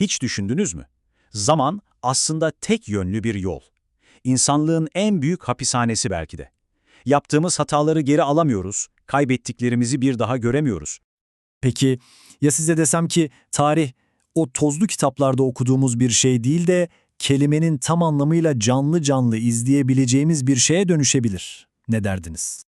Hiç düşündünüz mü? Zaman aslında tek yönlü bir yol. İnsanlığın en büyük hapishanesi belki de. Yaptığımız hataları geri alamıyoruz, kaybettiklerimizi bir daha göremiyoruz. Peki ya size desem ki tarih o tozlu kitaplarda okuduğumuz bir şey değil de kelimenin tam anlamıyla canlı canlı izleyebileceğimiz bir şeye dönüşebilir. Ne derdiniz?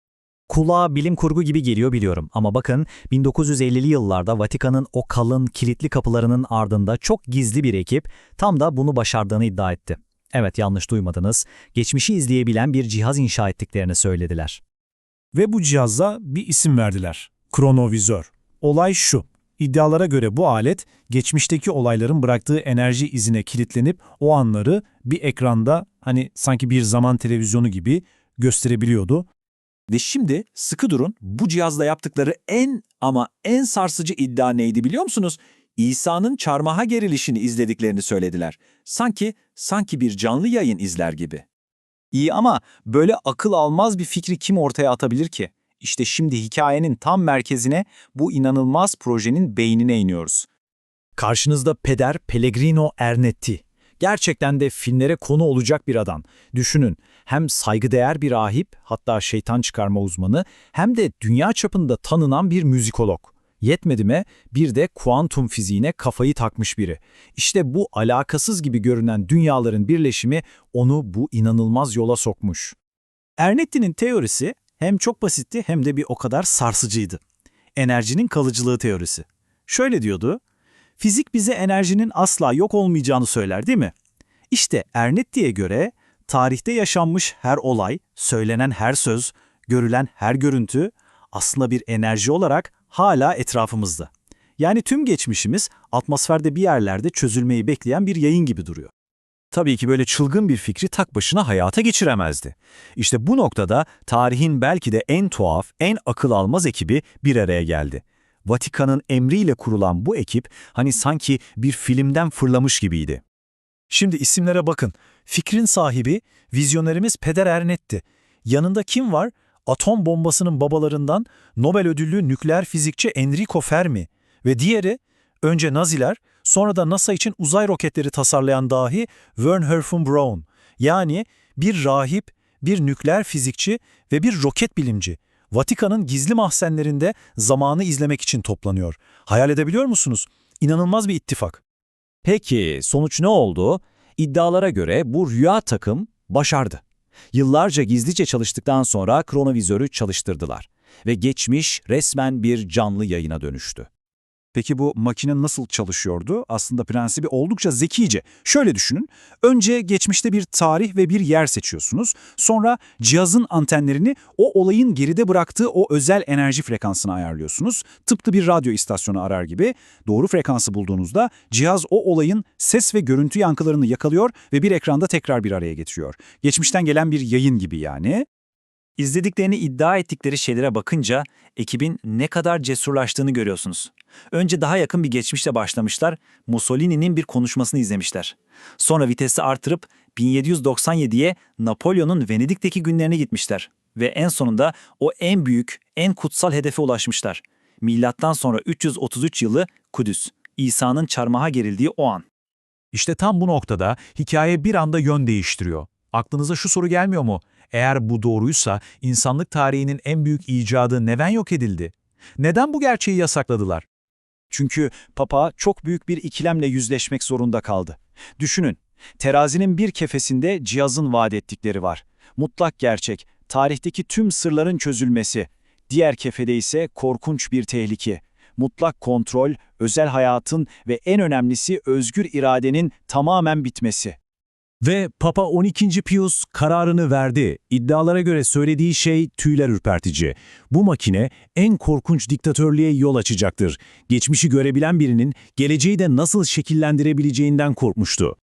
Kulağa bilim kurgu gibi geliyor biliyorum ama bakın 1950'li yıllarda Vatikan'ın o kalın kilitli kapılarının ardında çok gizli bir ekip tam da bunu başardığını iddia etti. Evet yanlış duymadınız. Geçmişi izleyebilen bir cihaz inşa ettiklerini söylediler. Ve bu cihaza bir isim verdiler. Kronovizör. Olay şu. İddialara göre bu alet geçmişteki olayların bıraktığı enerji izine kilitlenip o anları bir ekranda hani sanki bir zaman televizyonu gibi gösterebiliyordu. Ve şimdi sıkı durun bu cihazla yaptıkları en ama en sarsıcı iddia neydi biliyor musunuz? İsa'nın çarmıha gerilişini izlediklerini söylediler. Sanki, sanki bir canlı yayın izler gibi. İyi ama böyle akıl almaz bir fikri kim ortaya atabilir ki? İşte şimdi hikayenin tam merkezine bu inanılmaz projenin beynine iniyoruz. Karşınızda peder Pellegrino Ernetti. Gerçekten de filmlere konu olacak bir adam. Düşünün, hem saygıdeğer bir rahip, hatta şeytan çıkarma uzmanı, hem de dünya çapında tanınan bir müzikolog. Yetmedi mi, bir de kuantum fiziğine kafayı takmış biri. İşte bu alakasız gibi görünen dünyaların birleşimi onu bu inanılmaz yola sokmuş. Ernetti'nin teorisi hem çok basitti hem de bir o kadar sarsıcıydı. Enerjinin kalıcılığı teorisi. Şöyle diyordu, fizik bize enerjinin asla yok olmayacağını söyler değil mi? İşte Ernetti'ye göre tarihte yaşanmış her olay, söylenen her söz, görülen her görüntü aslında bir enerji olarak hala etrafımızda. Yani tüm geçmişimiz atmosferde bir yerlerde çözülmeyi bekleyen bir yayın gibi duruyor. Tabii ki böyle çılgın bir fikri tak başına hayata geçiremezdi. İşte bu noktada tarihin belki de en tuhaf, en akıl almaz ekibi bir araya geldi. Vatikan'ın emriyle kurulan bu ekip hani sanki bir filmden fırlamış gibiydi. Şimdi isimlere bakın. Fikrin sahibi vizyonerimiz Peder Ernetti. Yanında kim var? Atom bombasının babalarından Nobel ödüllü nükleer fizikçi Enrico Fermi ve diğeri önce Naziler sonra da NASA için uzay roketleri tasarlayan dahi Wernher von Braun. Yani bir rahip, bir nükleer fizikçi ve bir roket bilimci. Vatikan'ın gizli mahzenlerinde zamanı izlemek için toplanıyor. Hayal edebiliyor musunuz? İnanılmaz bir ittifak. Peki sonuç ne oldu? İddialara göre bu rüya takım başardı. Yıllarca gizlice çalıştıktan sonra kronovizörü çalıştırdılar ve geçmiş resmen bir canlı yayına dönüştü. Peki bu makine nasıl çalışıyordu? Aslında prensibi oldukça zekice. Şöyle düşünün, önce geçmişte bir tarih ve bir yer seçiyorsunuz. Sonra cihazın antenlerini o olayın geride bıraktığı o özel enerji frekansına ayarlıyorsunuz. Tıpkı bir radyo istasyonu arar gibi. Doğru frekansı bulduğunuzda cihaz o olayın ses ve görüntü yankılarını yakalıyor ve bir ekranda tekrar bir araya getiriyor. Geçmişten gelen bir yayın gibi yani. İzlediklerini iddia ettikleri şeylere bakınca ekibin ne kadar cesurlaştığını görüyorsunuz. Önce daha yakın bir geçmişle başlamışlar, Mussolini'nin bir konuşmasını izlemişler. Sonra vitesi artırıp 1797'ye Napolyon'un Venedik'teki günlerine gitmişler. Ve en sonunda o en büyük, en kutsal hedefe ulaşmışlar. Milattan sonra 333 yılı Kudüs, İsa'nın çarmıha gerildiği o an. İşte tam bu noktada hikaye bir anda yön değiştiriyor. Aklınıza şu soru gelmiyor mu? Eğer bu doğruysa insanlık tarihinin en büyük icadı neden yok edildi? Neden bu gerçeği yasakladılar? Çünkü Papa çok büyük bir ikilemle yüzleşmek zorunda kaldı. Düşünün, terazinin bir kefesinde cihazın vaat ettikleri var. Mutlak gerçek, tarihteki tüm sırların çözülmesi. Diğer kefede ise korkunç bir tehlike. Mutlak kontrol, özel hayatın ve en önemlisi özgür iradenin tamamen bitmesi. Ve Papa 12. Pius kararını verdi. İddialara göre söylediği şey tüyler ürpertici. Bu makine en korkunç diktatörlüğe yol açacaktır. Geçmişi görebilen birinin geleceği de nasıl şekillendirebileceğinden korkmuştu.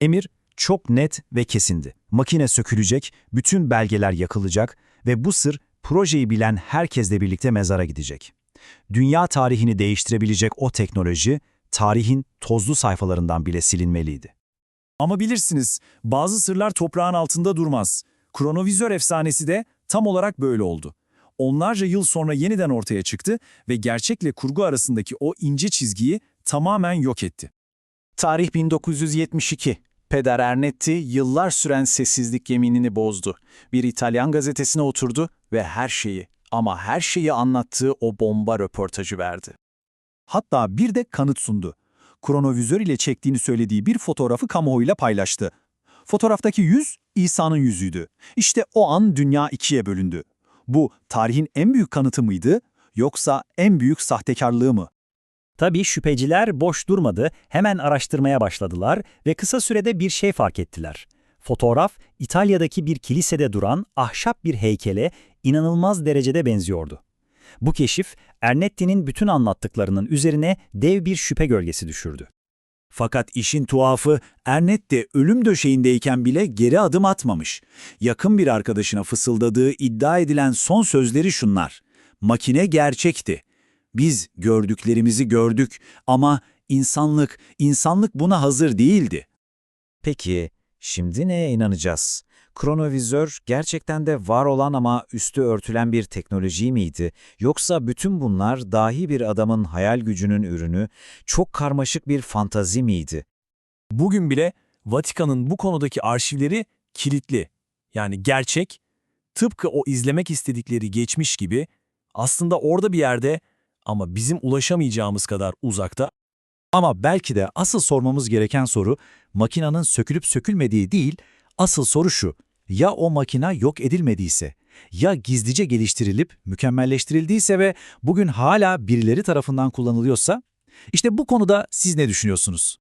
Emir çok net ve kesindi. Makine sökülecek, bütün belgeler yakılacak ve bu sır projeyi bilen herkesle birlikte mezara gidecek. Dünya tarihini değiştirebilecek o teknoloji, tarihin tozlu sayfalarından bile silinmeliydi. Ama bilirsiniz, bazı sırlar toprağın altında durmaz. Kronovizör efsanesi de tam olarak böyle oldu. Onlarca yıl sonra yeniden ortaya çıktı ve gerçekle kurgu arasındaki o ince çizgiyi tamamen yok etti. Tarih 1972. Peder Ernetti yıllar süren sessizlik yeminini bozdu. Bir İtalyan gazetesine oturdu ve her şeyi ama her şeyi anlattığı o bomba röportajı verdi. Hatta bir de kanıt sundu. Kronovizör ile çektiğini söylediği bir fotoğrafı kamuoyuyla paylaştı. Fotoğraftaki yüz İsa'nın yüzüydü. İşte o an dünya ikiye bölündü. Bu tarihin en büyük kanıtı mıydı yoksa en büyük sahtekarlığı mı? Tabii şüpheciler boş durmadı, hemen araştırmaya başladılar ve kısa sürede bir şey fark ettiler. Fotoğraf, İtalya'daki bir kilisede duran ahşap bir heykele inanılmaz derecede benziyordu. Bu keşif, Ernetti'nin bütün anlattıklarının üzerine dev bir şüphe gölgesi düşürdü. Fakat işin tuhafı Ernetti ölüm döşeğindeyken bile geri adım atmamış. Yakın bir arkadaşına fısıldadığı iddia edilen son sözleri şunlar. Makine gerçekti. Biz gördüklerimizi gördük ama insanlık, insanlık buna hazır değildi. Peki, şimdi neye inanacağız? Kronovizör gerçekten de var olan ama üstü örtülen bir teknoloji miydi? Yoksa bütün bunlar dahi bir adamın hayal gücünün ürünü, çok karmaşık bir fantazi miydi? Bugün bile Vatikan'ın bu konudaki arşivleri kilitli. Yani gerçek, tıpkı o izlemek istedikleri geçmiş gibi aslında orada bir yerde ama bizim ulaşamayacağımız kadar uzakta. Ama belki de asıl sormamız gereken soru makinanın sökülüp sökülmediği değil, asıl soru şu. Ya o makina yok edilmediyse, ya gizlice geliştirilip mükemmelleştirildiyse ve bugün hala birileri tarafından kullanılıyorsa? İşte bu konuda siz ne düşünüyorsunuz?